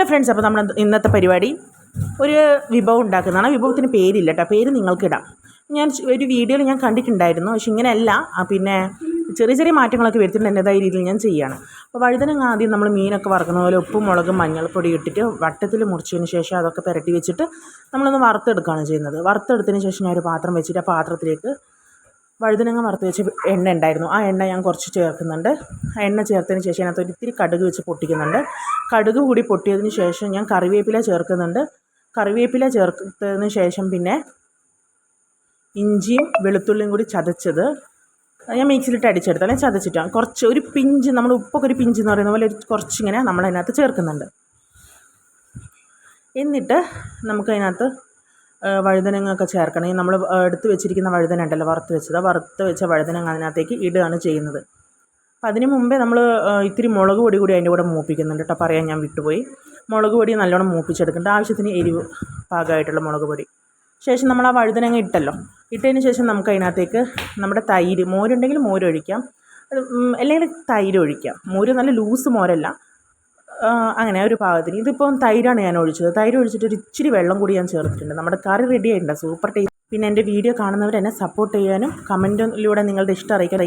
Hello friends അപ്പോൾ നമ്മൾ ഇന്നത്തെ പരിപാടി ഒരു വിഭവം ഉണ്ടാക്കുന്നതാണ്. വിഭവത്തിന് പേരില്ല കേട്ടോ പേര് നിങ്ങൾക്കിടാം. ഞാൻ ഒരു വീഡിയോയിൽ ഞാൻ കണ്ടിട്ടുണ്ടായിരുന്നു. പക്ഷെ ഇങ്ങനെയല്ല. പിന്നെ ചെറിയ ചെറിയ മാറ്റങ്ങളൊക്കെ വരുത്തിയിട്ട് എന്റെതായ രീതിയിൽ ഞാൻ ചെയ്യുകയാണ് അപ്പോൾ വഴുതനങ്ങ ആദ്യം നമ്മൾ മീനൊക്കെ വറക്കുന്ന പോലെ ഉപ്പും മുളകും മഞ്ഞൾപ്പൊടി ഇട്ടിട്ട് വട്ടത്തിൽ മുറിച്ചതിന് ശേഷം അതൊക്കെ പുരട്ടി വെച്ചിട്ട് നമ്മളൊന്ന് വറുത്തെടുക്കുകയാണ് ചെയ്യുന്നത്. വറുത്തെടുത്തതിന് ശേഷം ഞാൻ ഒരു പാത്രം വെച്ചിട്ട് ആ പാത്രത്തിലേക്ക് വഴുതനങ്ങ വറുത്ത് വെച്ച് എണ്ണ ഉണ്ടായിരുന്നു. ആ എണ്ണ ഞാൻ കുറച്ച് ചേർക്കുന്നുണ്ട്. എണ്ണ ചേർത്തതിന് ശേഷം അതിനകത്ത് ഒരിത്തിരി കടുക് വെച്ച് പൊട്ടിക്കുന്നുണ്ട്. കടുക് കൂടി പൊട്ടിയതിന് ശേഷം ഞാൻ കറിവേപ്പില ചേർക്കുന്നുണ്ട്. കറിവേപ്പില ചേർത്തതിന് ശേഷം പിന്നെ ഇഞ്ചിയും വെളുത്തുള്ളിയും കൂടി ചതച്ചത് ഞാൻ മിക്സിയിലിട്ട് അടിച്ചെടുത്ത്. അല്ലെങ്കിൽ ചതച്ചിട്ടാണ് കുറച്ച് ഒരു പിഞ്ച് നമ്മൾ ഉപ്പൊക്കെ ഒരു പിഞ്ച് എന്ന് പറയുന്ന പോലെ കുറച്ചിങ്ങനെ നമ്മൾ അതിനകത്ത് ചേർക്കുന്നുണ്ട്. എന്നിട്ട് നമുക്കതിനകത്ത് വഴുതനങ്ങ ഒക്കെ ചേർക്കണം. ഈ നമ്മൾ എടുത്ത് വെച്ചിരിക്കുന്ന വഴുതന ഉണ്ടല്ലോ വറുത്ത് വെച്ചത്. വറുത്ത് വെച്ച വഴുതനങ്ങ അതിനകത്തേക്ക് ഇടുകയാണ് ചെയ്യുന്നത്. അപ്പം അതിന് മുമ്പേ നമ്മൾ ഇത്തിരി മുളക് പൊടി കൂടി അതിന്റെ കൂടെ മൂപ്പിക്കുന്നുണ്ട് കേട്ടോ. പറയാൻ ഞാൻ വിട്ടുപോയി. മുളക് പൊടി നല്ലോണം മൂപ്പിച്ചെടുക്കുന്നുണ്ട്. ആവശ്യത്തിന് എരിവ് പാകമായിട്ടുള്ള മുളക് പൊടി. ശേഷം നമ്മൾ ആ വഴുതനങ്ങ ഇട്ടല്ലോ. ഇട്ടതിന് ശേഷം നമുക്ക് അതിനകത്തേക്ക് നമ്മുടെ തൈര് മോരുണ്ടെങ്കിൽ മോരൊഴിക്കാം. അത്, അല്ലെങ്കിൽ തൈര് ഒഴിക്കാം മോര് നല്ല ലൂസ് മോരല്ല. അങ്ങനെ ഒരു പാകത്തിന് ഇതിപ്പം തൈരാണ് ഞാൻ ഒഴിച്ചത്. തൈര് ഒഴിച്ചിട്ട് ഒരു ഇച്ചിരി വെള്ളം കൂടി ഞാൻ ചേർത്തിട്ടുണ്ട്. നമ്മുടെ കറി റെഡി ആയിട്ടുണ്ട്. സൂപ്പർ ടേസ്റ്റ് പിന്നെ എന്റെ വീഡിയോ കാണുന്നവർ എന്നെ സപ്പോർട്ട് ചെയ്യാനും കമന്റിലൂടെ നിങ്ങളുടെ ഇഷ്ടം അറിയിക്കാൻ